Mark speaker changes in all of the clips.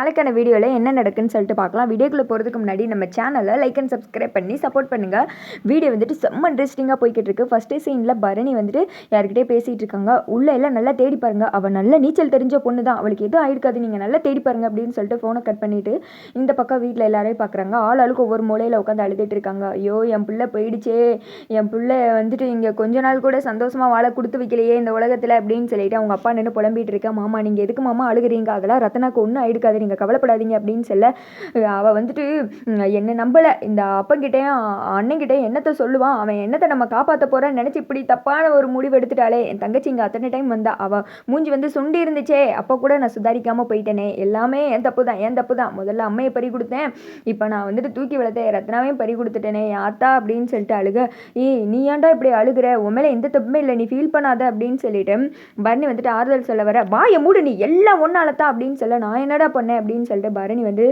Speaker 1: நாளைக்கான வீடியோவில் என்ன நடக்குன்னு சொல்லிட்டு பார்க்கலாம். வீடியோக்குள்ளே போகிறதுக்கு முன்னாடி நம்ம சேனலை லைக் அண்ட் சப்ஸ்கிரைப் பண்ணி சப்போர்ட் பண்ணுங்கள் வீடியோ வந்துட்டு செம்ம இன்ட்ரெஸ்டிங்காக போய்கிட்டு இருக்கு. ஃபஸ்ட்டு சீனில் பரணி வந்துட்டு யார்கிட்டே பேசிகிட்டு இருக்காங்க. உள்ள எல்லாம் நல்லா தேடி பாருங்கள் அவள் நல்ல நீச்சல் தெரிஞ்ச பொண்ணு தான் அவளுக்கு எதுவும் ஆயிருக்காது. நீங்கள் நல்லா தேடி பாருங்க அப்படின்னு சொல்லிட்டு ஃபோனை கட் பண்ணிவிட்டு இந்த பக்கம் வீட்டில் எல்லாரையும் பார்க்குறாங்க ஆள் ஆளுக்கு ஒவ்வொரு மூலையில் உட்காந்து அழுதுட்டு இருக்காங்க. ஐயோ என் பிள்ளை போயிடுச்சே. என் பிள்ளை வந்துட்டு இங்கே கொஞ்ச நாள் கூட சந்தோஷமாக வாழ கொடுத்து வைக்கலையே இந்த உலகத்தில் அப்படின்னு சொல்லிட்டு அவங்க அப்பா நின்று புலம்பிகிட்டு இருக்கேன் மாமா நீங்கள் எதுக்கு மாமா அழுகுறீங்க? அதெல்லாம் ரத்னாக்கு ஒன்றும் ஆயிடுக்காது நீங்கள் கவலைப்படாதீங்க அப்படின்னு சொல்ல அவள் வந்துட்டு என்னை நம்பலை. இந்த அப்பங்கிட்டேயும் அண்ணன்கிட்டயும் என்னத்தை சொல்லுவான்? அவன் என்னத்தை நம்ம காப்பாற்ற போகிறான்னு நினச்சி இப்படி தப்பான ஒரு முடிவு எடுத்துட்டாலே என் தங்கச்சி இங்கே அத்தனை டைம் வந்தா. அவள் மூஞ்சி வந்து சுண்டி இருந்துச்சே. அப்போ கூட நான் சுதாரிக்காமல் போயிட்டேனே. எல்லாமே என் தப்பு தான் என் தப்பு தான். முதல்ல அம்மையை பறி கொடுத்தேன். இப்போ நான் வந்துட்டு தூக்கி வளர்த்தேன் ரத்னாவையும் பறி கொடுத்துட்டேனே. யாத்தா ஆத்தா அப்படின்னு சொல்லிட்டு அழுக. ஏய் நீ ஏன்டா இப்படி அழுகுற? உன் மேலே எந்த தப்புமே இல்லை. நீ ஃபீல் பண்ணாத. அப்படின்னு சொல்லிட்டு பர்னி வந்துட்டு ஆறுதல் சொல்ல வர வாயை மூடு நீ. எல்லாம் ஒன்னால தான் அப்படின்னு சொல்ல நான் என்னடா பண்ணேன்? அப்படின்னு சொல்லிட்டு பரணி வந்து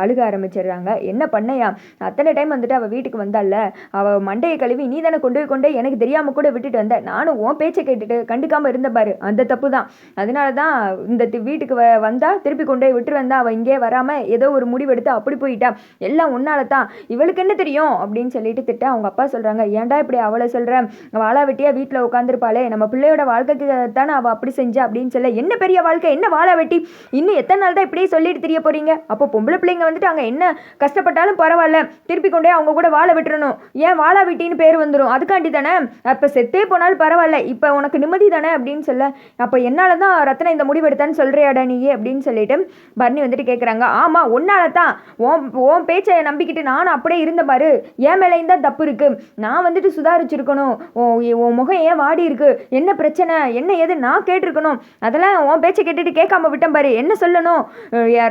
Speaker 1: அழுக ஆரம்பிச்சிடுறாங்க. என்ன பண்ணையா? அத்தனை டைம் வந்துட்டு அவள் வீட்டுக்கு வந்தால அவள் மண்டையை கழுவி நீ தானே கொண்டு போய் கொண்டு எனக்கு தெரியாமல் கூட விட்டுட்டு வந்த? நானும் உன் பேச்சை கேட்டுட்டு கண்டுக்காமல் இருந்த பாரு. அந்த தப்பு தான் அதனால தான் இந்த தி- வீட்டுக்கு வ வந்தா திருப்பி கொண்டு போய் விட்டு வந்தா அவள் இங்கே வராமல் ஏதோ ஒரு முடிவெடுத்து அப்படி போயிட்டா. எல்லாம் உன்னால தான் இவளுக்கு என்ன தெரியும்? அப்படின்னு சொல்லிட்டு திட்ட அவங்க அப்பா சொல்கிறாங்க ஏன்டா இப்படி அவளை சொல்கிறேன் வாழா வெட்டியா வீட்டில் உட்காந்துருப்பாளே நம்ம பிள்ளையோட வாழ்க்கைக்கு தானே அவள் அப்படி செஞ்சா? அப்படின்னு சொல்ல என்ன பெரிய வாழ்க்கை? என்ன வாழா வெட்டி? இன்னும் எத்தனை நாள் தான் இப்படியே சொல்லிட்டு தெரிய போறீங்க. அப்போ பொம்பளை பிள்ளைங்க வந்துட்டு அங்கே என்ன கஷ்டப்பட்டாலும் பரவாயில்ல. திருப்பி கொண்டே அவங்க கூட வாழ விட்டுறணும். ஏன் வாழா விட்டின்னு பேர் வந்துடும் அதுக்காண்டி தானே. அப்போ செத்தே போனாலும் பரவாயில்ல. இப்போ உனக்கு நிம்மதி தானே அப்படின்னு சொல்ல. அப்போ என்னால் தான் ரத்னா இந்த முடிவு எடுத்தான்னு சொல்கிறியாடா நீ அப்படின்னு சொல்லிட்டு பரணி வந்துட்டு கேட்குறாங்க ஆமாம் உன்னால தான் உன் உன் பேச்சை நம்பிக்கிட்டு நானும் அப்படியே இருந்த பாரு. என் மேலேயும் தான் தப்பு இருக்குது நான் வந்துட்டு சுதாரிச்சிருக்கணும். உன் உன் முகம் ஏன் வாடி இருக்கு? என்ன பிரச்சனை? என்ன ஏது நான் கேட்டிருக்கணும். அதெல்லாம் உன் பேச்சை கேட்டுட்டு கேட்காம விட்டேன் பாரு. என்ன சொல்லணும்?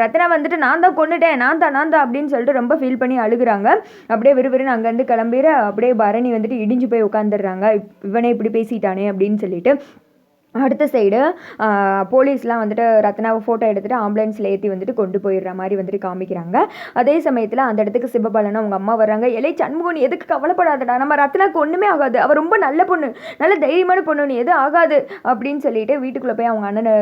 Speaker 1: ரத்னா வந்துட்டு நான் தான் கொண்டுட்டேன் நான் தான் நான் தான் அப்படின்னு சொல்லிட்டு ரொம்ப ஃபீல் பண்ணி அழுகுறாங்க. அப்படியே விறுவிறுன்னு அங்கேருந்து கிளம்பிற அப்படியே பரணி வந்துட்டு இடிஞ்சு போய் உட்காந்துடுறாங்க இவனே இப்படி பேசிட்டானே அப்படின்னு சொல்லிட்டு அடுத்த சைடு போலீஸ்லாம் வந்துட்டு ரத்னாவை ஃபோட்டோ எடுத்துகிட்டு ஆம்புலன்ஸில் ஏற்றி வந்துட்டு கொண்டு போயிடுற மாதிரி வந்துட்டு காமிக்கிறாங்க. அதே சமயத்தில் அந்த இடத்துக்கு சிவபாலனும் அவங்க அம்மா வர்றாங்க. எலை சண்முகன் எதுக்கு கவலைப்படாதடா? நம்ம ரத்னாக்கு ஒன்றுமே ஆகாது. அவள் ரொம்ப நல்ல பொண்ணு. நல்ல தைரியமான பொண்ணு. நீ எதுவும் ஆகாது. அப்படின்னு சொல்லிட்டு வீட்டுக்குள்ளே போய் அவங்க அண்ணனை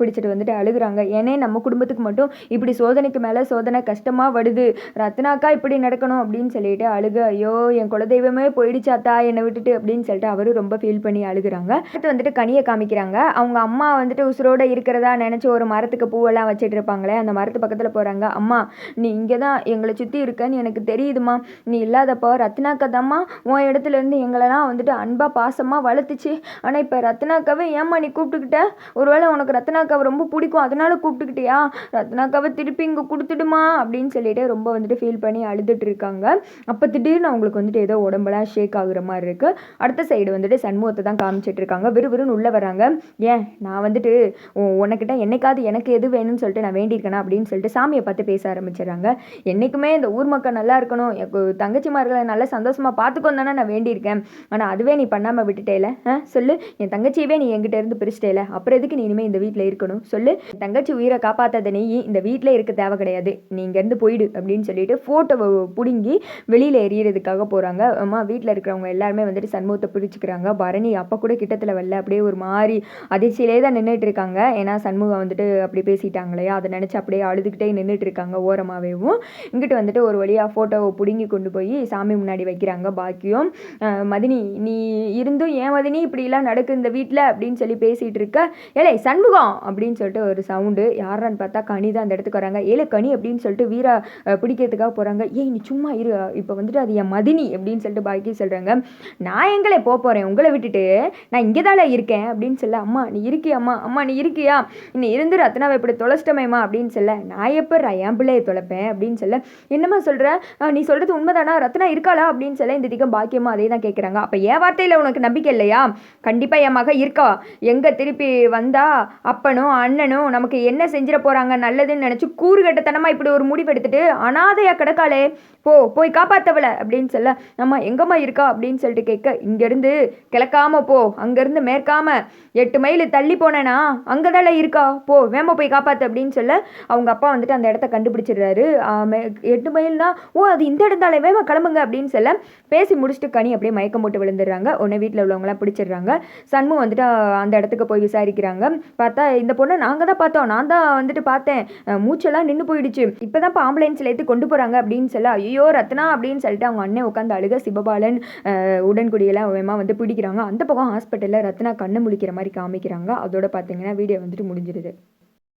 Speaker 1: பிடிச்சிட்டு வந்துட்டு அழுகுறாங்க. ஏனே நம்ம குடும்பத்துக்கு மட்டும் இப்படி சோதனைக்கு மேலே சோதனை கஷ்டமாக வருது. ரத்னாக்கா இப்படி நடக்கணும் அப்படின்னு சொல்லிட்டு அழுக ஐயோ என் குலதெய்வமே போயிடுச்சாத்தா என்னை விட்டுட்டு? அப்படின்னு சொல்லிட்டு அவரும் ரொம்ப ஃபீல் பண்ணி அழுகுறாங்க. அடுத்து வந்துட்டு கனியை காமிக்கிறாங்க. அவங்க அம்மா வந்துட்டு உசுரோடு இருக்கிறதா நினச்சி ஒரு மரத்துக்கு பூவெல்லாம் வச்சுட்டு இருப்பாங்களே அந்த மரத்து பக்கத்தில் போகிறாங்க அம்மா நீ இங்கே தான் எங்களை சுற்றி இருக்கன்னு எனக்கு தெரியுதுமா நீ இல்லாதப்போ ரத்னாக்கா தாம்மா உன் இடத்துல இருந்து எங்களெல்லாம் வந்துட்டு அன்பாக பாசமாக வளர்த்துச்சு. ஆனால் இப்போ ரத்னாக்காவே ஏம்மா நீ கூப்பிட்டுக்கிட்ட? ஒருவேளை உனக்கு ரத்னாக்காவை ரொம்ப பிடிக்கும் அதனால கூப்பிட்டுக்கிட்டியா? ரத்னாக்காவை திருப்பி இங்கே கொடுத்துடுமா? அப்படின்னு சொல்லிட்டு ரொம்ப வந்துட்டு ஃபீல் பண்ணி அழுதுட்டு இருக்காங்க. அப்போ திடீர்னு அவங்களுக்கு வந்துட்டு ஏதோ உடம்பெல்லாம் ஷேக் ஆகுற மாதிரி இருக்குது அடுத்த சைடு வந்துட்டு சண்முகத்தை தான் காமிச்சிட்டு இருக்காங்க. விறுவிறுன்னு உள்ளே வராங்க. ஏன்? நான் வந்துட்டு உனக்கிட்ட என்னைக்காவது எனக்கு எது வேணும்னு சொல்லிட்டு நான் வேண்டியிருக்கேனா? அப்படின்னு சொல்லிட்டு சாமியை பார்த்து பேச ஆரம்பிச்சிடுறாங்க. என்றைக்குமே இந்த ஊர் மக்கள் நல்லா இருக்கணும். தங்கச்சிமார்களை நல்லா சந்தோஷமாக பார்த்துக்கோன்னு தானே நான் வேண்டியிருக்கேன். ஆனால் அதுவே நீ பண்ணாமல் விட்டுட்டேல? ஆ சொல்லு. என் தங்கச்சியவே நீ என்கிட்ட இருந்து பிரிச்சிட்டேல? அப்புறம் எதுக்கு நீ இனிமேல் இந்த வீட்டில் இருக்கணும்? சொல்லு. என் தங்கச்சி உயிரை காப்பாற்றாத நீ இந்த வீட்டில் இருக்க தேவை கிடையாது. நீ இங்கேருந்து போயிடு. அப்படின்னு சொல்லிட்டு ஃபோட்டோவை பிடுங்கி வெளியில் எறியறதுக்காக போகிறாங்க அம்மா வீட்டில் இருக்கிறவங்க எல்லாருமே வந்துட்டு சண்முகத்தை பிடிச்சிக்கிறாங்க. பரணி அப்போ கூட கிட்டத்தில் வரல. அப்படியே ஒரு மாதிரி அதிர்ச்சியிலே தான் நின்றுட்டு இருக்காங்க ஏன்னா சண்முகம் வந்துட்டு அப்படி பேசிட்டாங்களே. அதை நினச்சி அப்படியே அழுதுகிட்டே நின்றுட்டு இருக்காங்க ஓரமாகவேவும் இங்கிட்டு வந்துட்டு ஒரு வழியாக ஃபோட்டோவை பிடுங்கி கொண்டு போய் சாமி முன்னாடி வைக்கிறாங்க பாக்கியம். மதினி நீ இருந்தும் ஏன் மதினி? இப்படிலாம் நடக்கு இந்த வீட்டில் அப்படின்னு சொல்லி பேசிகிட்டு இருக்க ஏலே சண்முகம்! அப்படின்னு சொல்லிட்டு ஒரு சவுண்டு யாரான்னு பார்த்தா கனி தான் அந்த இடத்துக்கு வராங்க. ஏழை கனி! அப்படின்னு சொல்லிட்டு வீரா பிடிக்கிறதுக்காக போகிறாங்க ஏய் நீ சும்மா இரு. இப்போ வந்துட்டு அது என் மதினி! அப்படின்னு சொல்லிட்டு பாக்கி சொல்கிறாங்க நான் எங்களே போக போகிறேன் உங்களை விட்டுட்டு நான் இங்கே தானே இருக்கேன். அப்படின்னு சொல்ல அம்மா நீ இருக்கியாம்மா அம்மா? அம்மா நீ இருக்கியா? நீ இருந்து ரத்னாவை இப்படி தொலைச்சிட்டமேம்மா? அப்படின்னு சொல்ல நான் எப்போ என் பிள்ளையை தொலைப்பேன் அப்படின்னு சொல்ல என்னம்மா சொல்கிற நீ சொல்கிறது உண்மைதானா? ரத்னா இருக்காளா? அப்படின்னு சொல்ல இந்த திகம் பாக்கியமாக அதே தான் கேட்குறாங்க அப்போ என் வார்த்தையில் உனக்கு நம்பிக்கை இல்லையா? கண்டிப்பாக என் மக இருக்கா. எங்கே திருப்பி வந்தா அப்பனும் அண்ணனும் நமக்கு என்ன செஞ்சிட போகிறாங்க நல்லதுன்னு நினச்சி கூறுகட்டத்தனமாக இப்படி ஒரு முடிவு எடுத்துட்டு அனாதையா கிடக்காளே. போ போய் காப்பாற்றவளை அப்படின்னு சொல்ல அம்மா எங்கம்மா இருக்கா? அப்படின்னு சொல்லிட்டு கேட்க இங்கேருந்து கிளக்காம போ. அங்கேருந்து மேற்காம எட்டு மைல் தள்ளி போனேனா அங்கே தானே இருக்கா? போ வேமா போய் காப்பாற்று அப்படின்னு சொல்ல அவங்க அப்பா வந்துட்டு அந்த இடத்த கண்டுபிடிச்சிடுறாரு. எட்டு மைல்னா ஓ அது இந்த இடம் தானே வேமா கிளம்புங்க அப்படின்னு சொல்ல பேசி முடிச்சுட்டு கனி அப்படியே மயக்கம் போட்டு விழுந்துடுறாங்க. உடனே வீட்டில் உள்ளவங்களாம் பிடிச்சிடுறாங்க. சண்முகம் வந்துட்டு அந்த இடத்துக்கு போய் விசாரிக்கிறாங்க. பார்த்தா இந்த பொண்ணை நாங்கள் தான் பார்த்தோம். நான் தான் வந்துட்டு பார்த்தேன். மூச்செல்லாம் நின்று போயிடுச்சு. இப்போ தான் இப்போ ஆம்புலன்ஸில் ஏற்றி கொண்டு போகிறாங்க அப்படின்னு சொல்ல ஐயோ ரத்னா அப்படின்னு சொல்லிட்டு அவங்க அண்ணன் உட்காந்து அழுக சிவபாலன் உடன்குடியெல்லாம் வேமா வந்து பிடிக்கிறாங்க. அந்த பக்கம் ஹாஸ்பிட்டலில் ரத்னா கண்ணு முழிக்கிற மாதிரி காமிக்கிறாங்க. அதோட பார்த்தீங்கன்னா வீடியோ வந்துட்டு முடிஞ்சிடுது